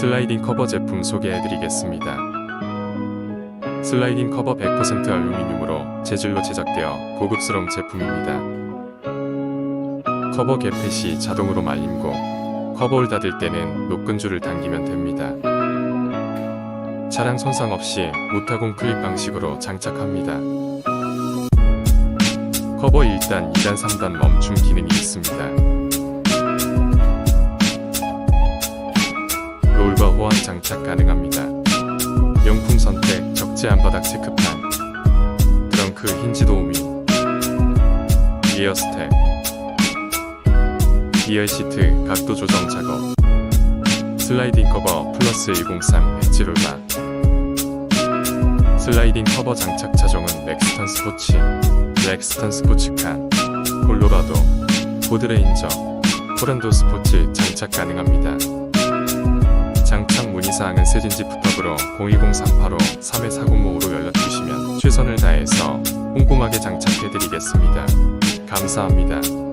슬라이딩 커버 제품 소개해드리겠습니다. 슬라이딩 커버 100% 알루미늄으로 재질로 제작되어 고급스러운 제품입니다. 커버 개폐 시 자동으로 말림고 커버를 닫을 때는 높은 줄을 당기면 됩니다. 차량 손상 없이 무타공 클립 방식으로 장착합니다. 커버 1단, 2단, 3단 멈춤 기능이 있습니다. 장착 가능합니다. 명품 선택, 적재 한 바닥 체크판, 트렁크 힌지 도우미, 기어 스텝, 기어 시트 각도 조정 작업, 슬라이딩 커버 플러스 103 엣지 롤마, 슬라이딩 커버 장착 차종은 렉스턴 스포츠, 렉스턴 스포츠카, 콜로라도, 보드레인저, 포란도 스포츠 장착 가능합니다. 문의사항은 세진지 부탁으로 010-385-314055로 연락 주시면 최선을 다해서 꼼꼼하게 장착해드리겠습니다. 감사합니다.